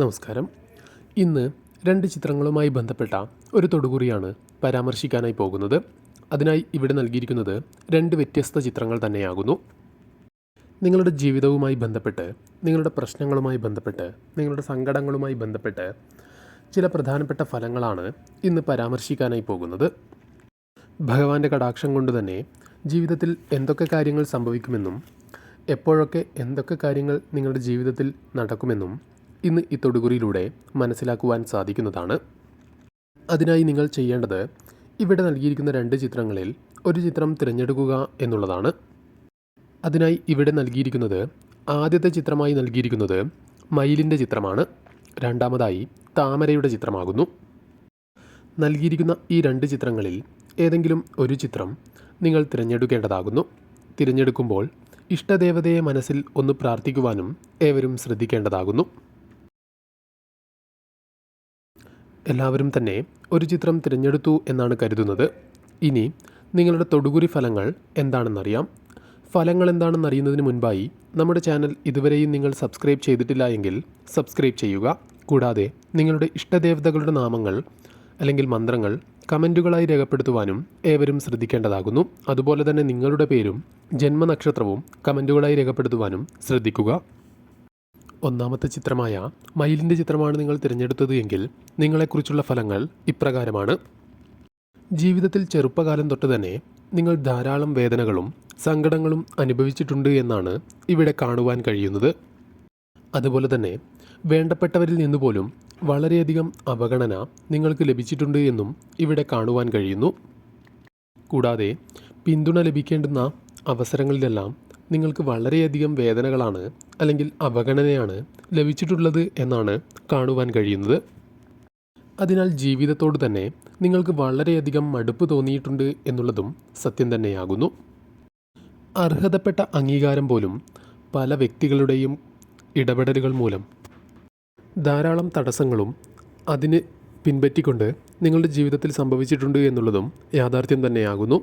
നമസ്കാരം. ഇന്ന് രണ്ട് ചിത്രങ്ങളുമായി ബന്ധപ്പെട്ട ഒരു തൊടുകുറിയാണ് പരാമർശിക്കാനായി പോകുന്നത്. അതിനായി ഇവിടെ നൽകിയിരിക്കുന്നത് രണ്ട് വ്യത്യസ്ത ചിത്രങ്ങൾ തന്നെയാകുന്നു. നിങ്ങളുടെ ജീവിതവുമായി ബന്ധപ്പെട്ട് നിങ്ങളുടെ പ്രശ്നങ്ങളുമായി ബന്ധപ്പെട്ട് നിങ്ങളുടെ സങ്കടങ്ങളുമായി ബന്ധപ്പെട്ട് ചില പ്രധാനപ്പെട്ട ഫലങ്ങളാണ് ഇന്ന് പരാമർശിക്കാനായി പോകുന്നത്. ഭഗവാന്റെ കടാക്ഷം കൊണ്ട് തന്നെ ജീവിതത്തിൽ എന്തൊക്കെ കാര്യങ്ങൾ സംഭവിക്കുമെന്നും എപ്പോഴൊക്കെ എന്തൊക്കെ കാര്യങ്ങൾ നിങ്ങളുടെ ജീവിതത്തിൽ നടക്കുമെന്നും ഇന്ന് ഈ തൊടുകുറിയിലൂടെ മനസ്സിലാക്കുവാൻ സാധിക്കുന്നതാണ്. അതിനായി നിങ്ങൾ ചെയ്യേണ്ടത് ഇവിടെ നൽകിയിരിക്കുന്ന രണ്ട് ചിത്രങ്ങളിൽ ഒരു ചിത്രം തിരഞ്ഞെടുക്കുക എന്നുള്ളതാണ്. അതിനായി ഇവിടെ നൽകിയിരിക്കുന്നത് ആദ്യത്തെ ചിത്രമായി നൽകിയിരിക്കുന്നത് മയിലിന്റെ ചിത്രമാണ്. രണ്ടാമതായി താമരയുടെ ചിത്രമാകുന്നു. നൽകിയിരിക്കുന്ന ഈ രണ്ട് ചിത്രങ്ങളിൽ ഏതെങ്കിലും ഒരു ചിത്രം നിങ്ങൾ തിരഞ്ഞെടുക്കേണ്ടതാകുന്നു. തിരഞ്ഞെടുക്കുമ്പോൾ ഇഷ്ടദേവതയെ മനസ്സിൽ ഒന്ന് പ്രാർത്ഥിക്കുവാനും ഏവരും ശ്രദ്ധിക്കേണ്ടതാകുന്നു. എല്ലാവരും തന്നെ ഒരു ചിത്രം തിരഞ്ഞെടുത്തു എന്നാണ് കരുതുന്നത്. ഇനി നിങ്ങളുടെ തൊടുകുരി ഫലങ്ങൾ എന്താണെന്നറിയാം. ഫലങ്ങൾ എന്താണെന്ന് അറിയുന്നതിന് മുൻപായി നമ്മുടെ ചാനൽ ഇതുവരെയും നിങ്ങൾ സബ്സ്ക്രൈബ് ചെയ്തിട്ടില്ല എങ്കിൽ സബ്സ്ക്രൈബ് ചെയ്യുക. കൂടാതെ നിങ്ങളുടെ ഇഷ്ടദേവതകളുടെ നാമങ്ങൾ അല്ലെങ്കിൽ മന്ത്രങ്ങൾ കമന്റുകളായി രേഖപ്പെടുത്തുവാനും ഏവരും ശ്രദ്ധിക്കേണ്ടതാകുന്നു. അതുപോലെ തന്നെ നിങ്ങളുടെ പേരും ജന്മനക്ഷത്രവും കമന്റുകളായി രേഖപ്പെടുത്തുവാനും ശ്രദ്ധിക്കുക. ഒന്നാമത്തെ ചിത്രമായ മയിലിന്റെ ചിത്രമാണ് നിങ്ങൾ തിരഞ്ഞെടുത്തത് എങ്കിൽ നിങ്ങളെക്കുറിച്ചുള്ള ഫലങ്ങൾ ഇപ്രകാരമാണ്. ജീവിതത്തിൽ ചെറുപ്പകാലം തൊട്ട് തന്നെ നിങ്ങൾ ധാരാളം വേദനകളും സങ്കടങ്ങളും അനുഭവിച്ചിട്ടുണ്ട് എന്നാണ് ഇവിടെ കാണുവാൻ കഴിയുന്നത്. അതുപോലെ തന്നെ വേണ്ടപ്പെട്ടവരിൽ നിന്ന് പോലും വളരെയധികം അവഗണന നിങ്ങൾക്ക് ലഭിച്ചിട്ടുണ്ട് എന്നും ഇവിടെ കാണുവാൻ കഴിയുന്നു. കൂടാതെ പിന്തുണ ലഭിക്കേണ്ടുന്ന അവസരങ്ങളിലെല്ലാം നിങ്ങൾക്ക് വളരെയധികം വേദനകളാണ് അല്ലെങ്കിൽ അവഗണനയാണ് ലഭിച്ചിട്ടുള്ളത് എന്നാണ് കാണുവാൻ കഴിയുന്നത്. അതിനാൽ ജീവിതത്തോട് തന്നെ നിങ്ങൾക്ക് വളരെയധികം മടുപ്പ് തോന്നിയിട്ടുണ്ട് എന്നുള്ളതും സത്യം തന്നെയാകുന്നു. അർഹതപ്പെട്ട അംഗീകാരം പോലും പല വ്യക്തികളുടെയും ഇടപെടലുകൾ മൂലം. ധാരാളം തടസ്സങ്ങളും അതിന് പിൻപറ്റിക്കൊണ്ട് നിങ്ങളുടെ ജീവിതത്തിൽ സംഭവിച്ചിട്ടുണ്ട് എന്നുള്ളതും യാഥാർത്ഥ്യം തന്നെയാകുന്നു.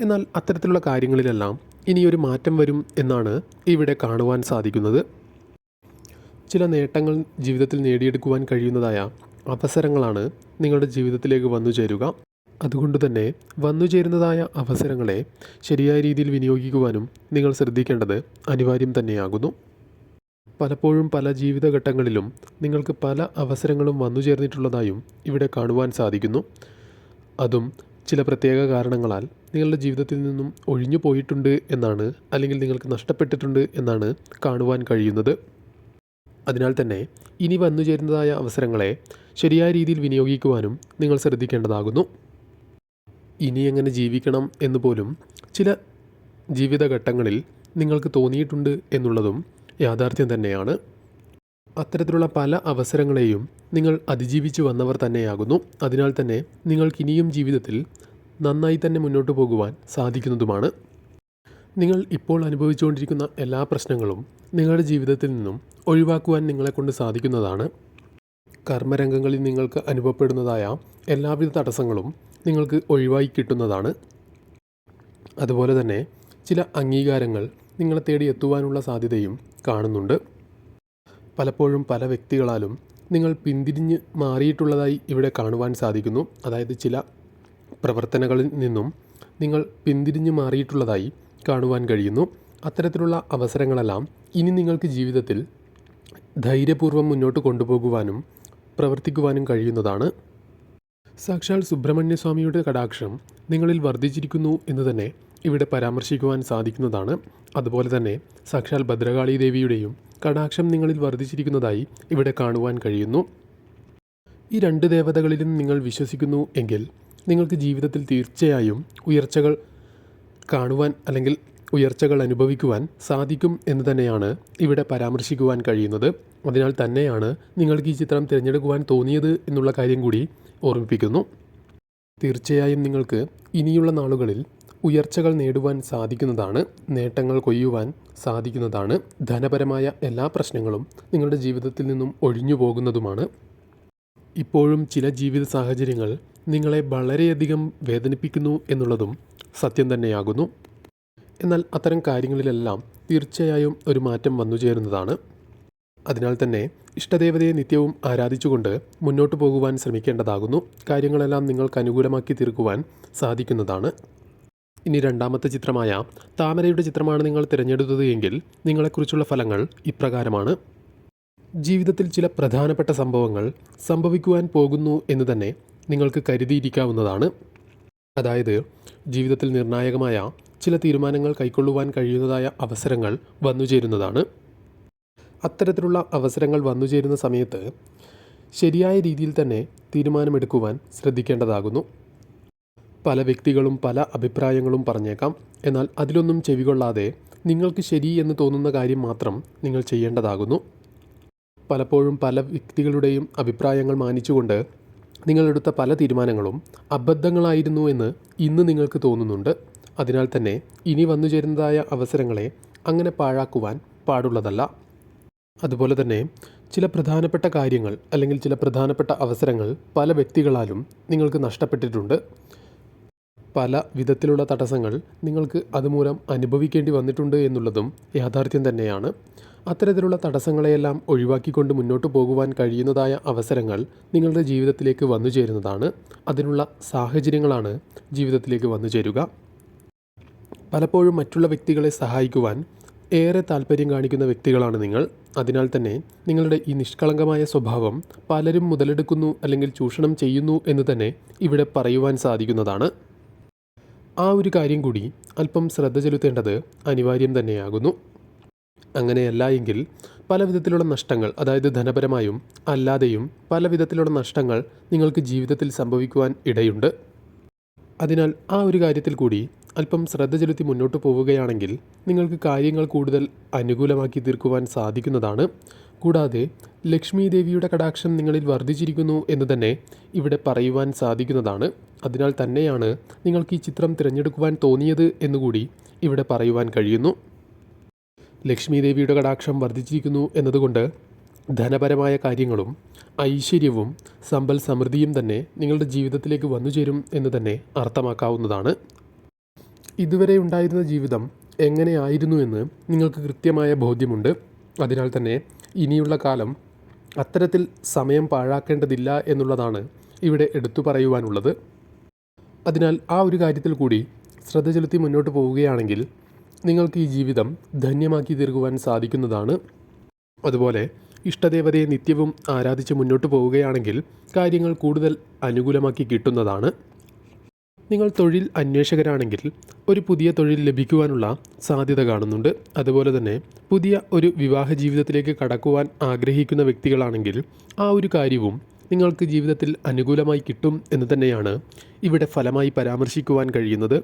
എന്നാൽ അത്തരത്തിലുള്ള കാര്യങ്ങളിലെല്ലാം ഇനിയൊരു മാറ്റം വരും എന്നാണ് ഇവിടെ കാണുവാൻ സാധിക്കുന്നത്. ചില നേട്ടങ്ങൾ ജീവിതത്തിൽ നേടിയെടുക്കുവാൻ കഴിയുന്നതായ അവസരങ്ങളാണ് നിങ്ങളുടെ ജീവിതത്തിലേക്ക് വന്നു ചേരുക. അതുകൊണ്ട് തന്നെ വന്നു ചേരുന്നതായ അവസരങ്ങളെ ശരിയായ രീതിയിൽ വിനിയോഗിക്കുവാനും നിങ്ങൾ ശ്രദ്ധിക്കേണ്ടത് അനിവാര്യം തന്നെയാകുന്നു. പലപ്പോഴും പല ജീവിതഘട്ടങ്ങളിലും നിങ്ങൾക്ക് പല അവസരങ്ങളും വന്നു ചേർന്നിട്ടുള്ളതായും ഇവിടെ കാണുവാൻ സാധിക്കുന്നു. അതും ചില പ്രത്യേക കാരണങ്ങളാൽ നിങ്ങളുടെ ജീവിതത്തിൽ നിന്നും ഒഴിഞ്ഞു പോയിട്ടുണ്ട് എന്നാണ് അല്ലെങ്കിൽ നിങ്ങൾക്ക് നഷ്ടപ്പെട്ടിട്ടുണ്ട് എന്നാണ് കാണുവാൻ കഴിയുന്നത്. അതിനാൽ തന്നെ ഇനി വന്നു ചേരുന്നതായ അവസരങ്ങളെ ശരിയായ രീതിയിൽ വിനിയോഗിക്കുവാനും നിങ്ങൾ ശ്രദ്ധിക്കേണ്ടതാകുന്നു. ഇനി എങ്ങനെ ജീവിക്കണം എന്ന് പോലും ചില ജീവിതഘട്ടങ്ങളിൽ നിങ്ങൾക്ക് തോന്നിയിട്ടുണ്ട് എന്നുള്ളതും യാഥാർത്ഥ്യം തന്നെയാണ്. അത്തരത്തിലുള്ള പല അവസരങ്ങളെയും നിങ്ങൾ അതിജീവിച്ചു വന്നവർ തന്നെയാകുന്നു. അതിനാൽ തന്നെ നിങ്ങൾക്കിനിയും ജീവിതത്തിൽ നന്നായി തന്നെ മുന്നോട്ട് പോകുവാൻ സാധിക്കുന്നതുമാണ്. നിങ്ങൾ ഇപ്പോൾ അനുഭവിച്ചുകൊണ്ടിരിക്കുന്ന എല്ലാ പ്രശ്നങ്ങളും നിങ്ങളുടെ ജീവിതത്തിൽ നിന്നും ഒഴിവാക്കുവാൻ നിങ്ങളെക്കൊണ്ട് സാധിക്കുന്നതാണ്. കർമ്മരംഗങ്ങളിൽ നിങ്ങൾക്ക് അനുഭവപ്പെടുന്നതായ എല്ലാവിധ തടസ്സങ്ങളും നിങ്ങൾക്ക് ഒഴിവായി കിട്ടുന്നതാണ്. അതുപോലെ തന്നെ ചില അംഗീകാരങ്ങൾ നിങ്ങളെ തേടി എത്തുവാനുള്ള സാധ്യതയും കാണുന്നുണ്ട്. പലപ്പോഴും പല വ്യക്തികളാലും നിങ്ങൾ പിന്തിരിഞ്ഞ് മാറിയിട്ടുള്ളതായി ഇവിടെ കാണുവാൻ സാധിക്കുന്നു. അതായത് ചില പ്രവർത്തനങ്ങളിൽ നിന്നും നിങ്ങൾ പിന്തിരിഞ്ഞു മാറിയിട്ടുള്ളതായി കാണുവാൻ കഴിയുന്നു. അത്തരത്തിലുള്ള അവസരങ്ങളെല്ലാം ഇനി നിങ്ങൾക്ക് ജീവിതത്തിൽ ധൈര്യപൂർവം മുന്നോട്ട് കൊണ്ടുപോകുവാനും പ്രവർത്തിക്കുവാനും കഴിയുന്നതാണ്. സാക്ഷാൽ സുബ്രഹ്മണ്യസ്വാമിയുടെ കടാക്ഷം നിങ്ങളിൽ വർദ്ധിച്ചിരിക്കുന്നു എന്ന് തന്നെ ഇവിടെ പരാമർശിക്കുവാൻ സാധിക്കുന്നതാണ്. അതുപോലെ തന്നെ സാക്ഷാൽ ഭദ്രകാളി ദേവിയുടെയും കടാക്ഷം നിങ്ങളിൽ വർദ്ധിച്ചിരിക്കുന്നതായി ഇവിടെ കാണുവാൻ കഴിയുന്നു. ഈ രണ്ട് ദേവതകളിലും നിങ്ങൾ വിശ്വസിക്കുന്നു എങ്കിൽ നിങ്ങൾക്ക് ജീവിതത്തിൽ തീർച്ചയായും ഉയർച്ചകൾ കാണുവാൻ അല്ലെങ്കിൽ ഉയർച്ചകൾ അനുഭവിക്കുവാൻ സാധിക്കും എന്ന് തന്നെയാണ് ഇവിടെ പരാമർശിക്കുവാൻ കഴിയുന്നത്. അതിനാൽ തന്നെയാണ് നിങ്ങൾക്ക് ഈ ചിത്രം തിരഞ്ഞെടുക്കുവാൻ തോന്നിയത് എന്നുള്ള കാര്യം കൂടി ഓർമ്മിപ്പിക്കുന്നു. തീർച്ചയായും നിങ്ങൾക്ക് ഇനിയുള്ള നാളുകളിൽ ഉയർച്ചകൾ നേടുവാൻ സാധിക്കുന്നതാണ് നേട്ടങ്ങൾ കൊയ്യുവാൻ സാധിക്കുന്നതാണ് ധനപരമായ എല്ലാ പ്രശ്നങ്ങളും നിങ്ങളുടെ ജീവിതത്തിൽ നിന്നും ഒഴിഞ്ഞു പോകുന്നതുമാണ്. ഇപ്പോഴും ചില ജീവിത സാഹചര്യങ്ങൾ നിങ്ങളെ വളരെയധികം വേദനിപ്പിക്കുന്നു എന്നുള്ളതും സത്യം തന്നെയാകുന്നു. എന്നാൽ അത്തരം കാര്യങ്ങളിലെല്ലാം തീർച്ചയായും ഒരു മാറ്റം വന്നു ചേരുന്നതാണ്. അതിനാൽ തന്നെ ഇഷ്ടദേവതയെ നിത്യവും ആരാധിച്ചുകൊണ്ട് മുന്നോട്ട് പോകുവാൻ ശ്രമിക്കേണ്ടതാകുന്നു. കാര്യങ്ങളെല്ലാം നിങ്ങൾക്ക് അനുകൂലമാക്കി തീർക്കുവാൻ സാധിക്കുന്നതാണ്. ഇനി രണ്ടാമത്തെ ചിത്രമായ താമരയുടെ ചിത്രമാണ് നിങ്ങൾ തിരഞ്ഞെടുത്തത് എങ്കിൽ നിങ്ങളെക്കുറിച്ചുള്ള ഫലങ്ങൾ ഇപ്രകാരമാണ്. ജീവിതത്തിൽ ചില പ്രധാനപ്പെട്ട സംഭവങ്ങൾ സംഭവിക്കുവാൻ പോകുന്നു എന്ന് തന്നെ നിങ്ങൾക്ക് കരുതിയിരിക്കാവുന്നതാണ്. അതായത് ജീവിതത്തിൽ നിർണായകമായ ചില തീരുമാനങ്ങൾ കൈക്കൊള്ളുവാൻ കഴിയുന്നതായ അവസരങ്ങൾ വന്നുചേരുന്നതാണ്. അത്തരത്തിലുള്ള അവസരങ്ങൾ വന്നുചേരുന്ന സമയത്ത് ശരിയായ രീതിയിൽ തന്നെ തീരുമാനമെടുക്കുവാൻ ശ്രദ്ധിക്കേണ്ടതാകുന്നു. പല വ്യക്തികളും പല അഭിപ്രായങ്ങളും പറഞ്ഞേക്കാം. എന്നാൽ അതിലൊന്നും ചെവികൊള്ളാതെ നിങ്ങൾക്ക് ശരി എന്ന് തോന്നുന്ന കാര്യം മാത്രം നിങ്ങൾ ചെയ്യേണ്ടതാകുന്നു. പലപ്പോഴും പല വ്യക്തികളുടെയും അഭിപ്രായങ്ങൾ മാനിച്ചുകൊണ്ട് നിങ്ങളെടുത്ത പല തീരുമാനങ്ങളും അബദ്ധങ്ങളായിരുന്നു എന്ന് ഇന്ന് നിങ്ങൾക്ക് തോന്നുന്നുണ്ട്. അതിനാൽ തന്നെ ഇനി വന്നു ചേരുന്നതായ അവസരങ്ങളെ അങ്ങനെ പാഴാക്കുവാൻ പാടുള്ളതല്ല. അതുപോലെ തന്നെ ചില പ്രധാനപ്പെട്ട കാര്യങ്ങൾ അല്ലെങ്കിൽ ചില പ്രധാനപ്പെട്ട അവസരങ്ങൾ പല വ്യക്തികളാലും നിങ്ങൾക്ക് നഷ്ടപ്പെട്ടിട്ടുണ്ട്. പല വിധത്തിലുള്ള തടസ്സങ്ങൾ നിങ്ങൾക്ക് അതുമൂലം അനുഭവിക്കേണ്ടി വന്നിട്ടുണ്ട് എന്നുള്ളതും യാഥാർത്ഥ്യം തന്നെയാണ്. അത്തരത്തിലുള്ള തടസ്സങ്ങളെയെല്ലാം ഒഴിവാക്കിക്കൊണ്ട് മുന്നോട്ട് പോകുവാൻ കഴിയുന്നതായ അവസരങ്ങൾ നിങ്ങളുടെ ജീവിതത്തിലേക്ക് വന്നു ചേരുന്നതാണ്. അതിനുള്ള സാഹചര്യങ്ങളാണ് ജീവിതത്തിലേക്ക് വന്നു ചേരുക. പലപ്പോഴും മറ്റുള്ള വ്യക്തികളെ സഹായിക്കുവാൻ ഏറെ താല്പര്യം കാണിക്കുന്ന വ്യക്തികളാണ് നിങ്ങൾ. അതിനാൽ തന്നെ നിങ്ങളുടെ ഈ നിഷ്കളങ്കമായ സ്വഭാവം പലരും മുതലെടുക്കുന്നു അല്ലെങ്കിൽ ചൂഷണം ചെയ്യുന്നു എന്ന് തന്നെ ഇവിടെ പറയുവാൻ സാധിക്കുന്നതാണ്. ആ ഒരു കാര്യം കൂടി അല്പം ശ്രദ്ധ ചെലുത്തേണ്ടത് അനിവാര്യം തന്നെയാകുന്നു. അങ്ങനെയല്ല എങ്കിൽ പല വിധത്തിലുള്ള നഷ്ടങ്ങൾ അതായത് ധനപരമായും അല്ലാതെയും പല വിധത്തിലുള്ള നഷ്ടങ്ങൾ നിങ്ങൾക്ക് ജീവിതത്തിൽ സംഭവിക്കുവാൻ ഇടയുണ്ട്. അതിനാൽ ആ ഒരു കാര്യത്തിൽ കൂടി അല്പം ശ്രദ്ധ ചെലുത്തി മുന്നോട്ട് പോവുകയാണെങ്കിൽ നിങ്ങൾക്ക് കാര്യങ്ങൾ കൂടുതൽ അനുകൂലമാക്കി തീർക്കുവാൻ സാധിക്കുന്നതാണ്. കൂടാതെ ലക്ഷ്മി ദേവിയുടെ കടാക്ഷം നിങ്ങളിൽ വർദ്ധിച്ചിരിക്കുന്നു എന്ന് തന്നെ ഇവിടെ പറയുവാൻ സാധിക്കുന്നതാണ്. അതിനാൽ തന്നെയാണ് നിങ്ങൾക്ക് ഈ ചിത്രം തിരഞ്ഞെടുക്കുവാൻ തോന്നിയത് എന്നുകൂടി ഇവിടെ പറയുവാൻ കഴിയുന്നു. ലക്ഷ്മി ദേവിയുടെ കടാക്ഷം വർദ്ധിച്ചിരിക്കുന്നു എന്നതുകൊണ്ട് ധനപരമായ കാര്യങ്ങളും ഐശ്വര്യവും സമ്പൽ സമൃദ്ധിയും തന്നെ നിങ്ങളുടെ ജീവിതത്തിലേക്ക് വന്നു ചേരും എന്ന് തന്നെ അർത്ഥമാക്കാവുന്നതാണ്. ഇതുവരെ ഉണ്ടായിരുന്ന ജീവിതം എങ്ങനെയായിരുന്നു എന്ന് നിങ്ങൾക്ക് കൃത്യമായ ബോധ്യമുണ്ട്. അതിനാൽ തന്നെ ഇനിയുള്ള കാലം അത്തരത്തിൽ സമയം പാഴാക്കേണ്ടതില്ല എന്നുള്ളതാണ് ഇവിടെ എടുത്തു പറയുവാനുള്ളത്. അതിനാൽ ആ ഒരു കാര്യത്തിൽ കൂടി ശ്രദ്ധ ചെലുത്തി മുന്നോട്ട് പോവുകയാണെങ്കിൽ നിങ്ങൾക്ക് ഈ ജീവിതം ധന്യമാക്കി തീർക്കുവാൻ സാധിക്കുന്നതാണ്. അതുപോലെ ഇഷ്ടദേവതയെ നിത്യവും ആരാധിച്ച് മുന്നോട്ട് പോവുകയാണെങ്കിൽ കാര്യങ്ങൾ കൂടുതൽ അനുകൂലമാക്കി കിട്ടുന്നതാണ്. നിങ്ങൾ തൊഴിൽ അന്വേഷകരാണെങ്കിൽ ഒരു പുതിയ തൊഴിൽ ലഭിക്കുവാനുള്ള സാധ്യത കാണുന്നുണ്ട്. അതുപോലെ തന്നെ പുതിയ ഒരു വിവാഹ ജീവിതത്തിലേക്ക് കടക്കുവാൻ ആഗ്രഹിക്കുന്ന വ്യക്തികളാണെങ്കിൽ ആ ഒരു കാര്യവും നിങ്ങൾക്ക് ജീവിതത്തിൽ അനുകൂലമായി കിട്ടും എന്ന് തന്നെയാണ് ഇവിടെ ഫലമായി പരാമർശിക്കുവാൻ കഴിയുന്നത്.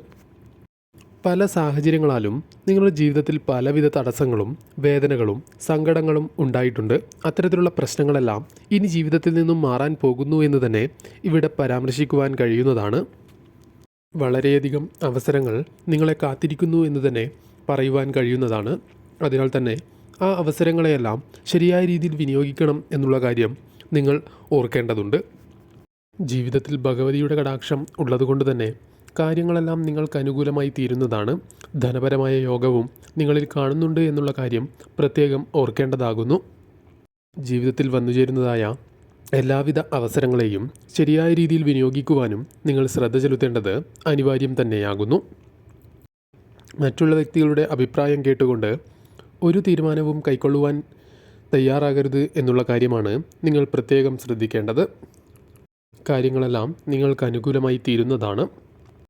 പല സാഹചര്യങ്ങളാലും നിങ്ങളുടെ ജീവിതത്തിൽ പലവിധ തടസ്സങ്ങളും വേദനകളും സങ്കടങ്ങളും ഉണ്ടായിട്ടുണ്ട്. അത്തരത്തിലുള്ള പ്രശ്നങ്ങളെല്ലാം ഇനി ജീവിതത്തിൽ നിന്നും മാറാൻ പോകുന്നു എന്ന് തന്നെ ഇവിടെ പരാമർശിക്കുവാൻ കഴിയുന്നതാണ്. വളരെയധികം അവസരങ്ങൾ നിങ്ങളെ കാത്തിരിക്കുന്നു എന്ന് തന്നെ പറയുവാൻ കഴിയുന്നതാണ്. അതിനാൽ തന്നെ ആ അവസരങ്ങളെയെല്ലാം ശരിയായ രീതിയിൽ വിനിയോഗിക്കണം എന്നുള്ള കാര്യം നിങ്ങൾ ഓർക്കേണ്ടതുണ്ട്. ജീവിതത്തിൽ ഭഗവതിയുടെ കടാക്ഷം ഉള്ളതുകൊണ്ട് തന്നെ കാര്യങ്ങളെല്ലാം നിങ്ങൾക്ക് അനുകൂലമായി തീരുന്നതാണ്. ധനപരമായ യോഗവും നിങ്ങളിൽ കാണുന്നുണ്ട് എന്നുള്ള കാര്യം പ്രത്യേകം ഓർക്കേണ്ടതാകുന്നു. ജീവിതത്തിൽ വന്നുചേരുന്നതായ എല്ലാവിധ അവസരങ്ങളെയും ശരിയായ രീതിയിൽ വിനിയോഗിക്കുവാനും നിങ്ങൾ ശ്രദ്ധ ചെലുത്തേണ്ടത് അനിവാര്യം തന്നെയാകുന്നു. മറ്റുള്ള വ്യക്തികളുടെ അഭിപ്രായം കേട്ടുകൊണ്ട് ഒരു തീരുമാനവും കൈക്കൊള്ളുവാൻ തയ്യാറാകരുത് എന്നുള്ള കാര്യമാണ് നിങ്ങൾ പ്രത്യേകം ശ്രദ്ധിക്കേണ്ടത്. കാര്യങ്ങളെല്ലാം നിങ്ങൾക്ക് അനുകൂലമായി തീരുന്നതാണ്.